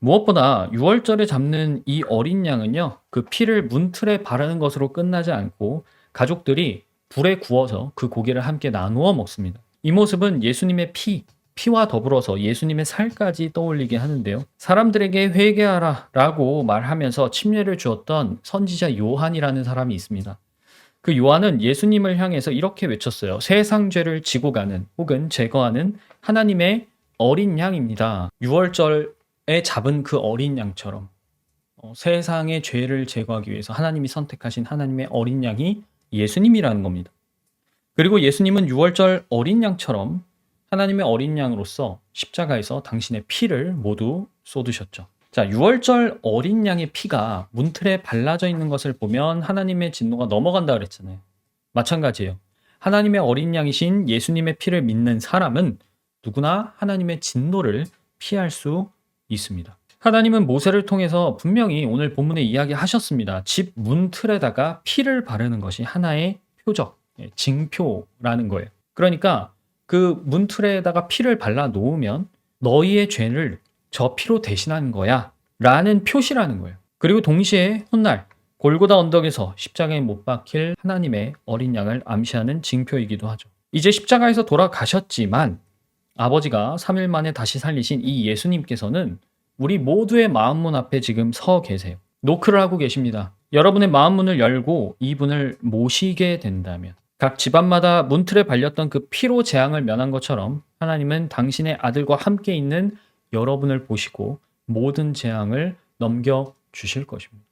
무엇보다 6월절에 잡는 이 어린 양은요, 그 피를 문틀에 바르는 것으로 끝나지 않고 가족들이 불에 구워서 그 고기를 함께 나누어 먹습니다. 이 모습은 예수님의 피, 피와 더불어서 예수님의 살까지 떠올리게 하는데요. 사람들에게 회개하라 라고 말하면서 침례를 주었던 선지자 요한이라는 사람이 있습니다. 그 요한은 예수님을 향해서 이렇게 외쳤어요. 세상 죄를 지고 가는 혹은 제거하는 하나님의 어린 양입니다. 6월절에 잡은 그 어린 양처럼 어, 세상의 죄를 제거하기 위해서 하나님이 선택하신 하나님의 어린 양이 예수님이라는 겁니다. 그리고 예수님은 6월절 어린 양처럼 하나님의 어린 양으로서 십자가에서 당신의 피를 모두 쏟으셨죠. 자, 6월절 어린 양의 피가 문틀에 발라져 있는 것을 보면 하나님의 진노가 넘어간다 그랬잖아요. 마찬가지예요. 하나님의 어린 양이신 예수님의 피를 믿는 사람은 누구나 하나님의 진노를 피할 수 있습니다. 하나님은 모세를 통해서 분명히 오늘 본문에 이야기하셨습니다. 집 문 틀에다가 피를 바르는 것이 하나의 표적, 예, 징표라는 거예요. 그러니까 그 문 틀에다가 피를 발라 놓으면 너희의 죄를 저 피로 대신하는 거야 라는 표시라는 거예요. 그리고 동시에 훗날 골고다 언덕에서 십자가에 못 박힐 하나님의 어린 양을 암시하는 징표이기도 하죠. 이제 십자가에서 돌아가셨지만 아버지가 3일 만에 다시 살리신 이 예수님께서는 우리 모두의 마음문 앞에 지금 서 계세요. 노크를 하고 계십니다. 여러분의 마음문을 열고 이분을 모시게 된다면 각 집안마다 문틀에 발렸던 그 피로 재앙을 면한 것처럼 하나님은 당신의 아들과 함께 있는 여러분을 보시고 모든 재앙을 넘겨 주실 것입니다.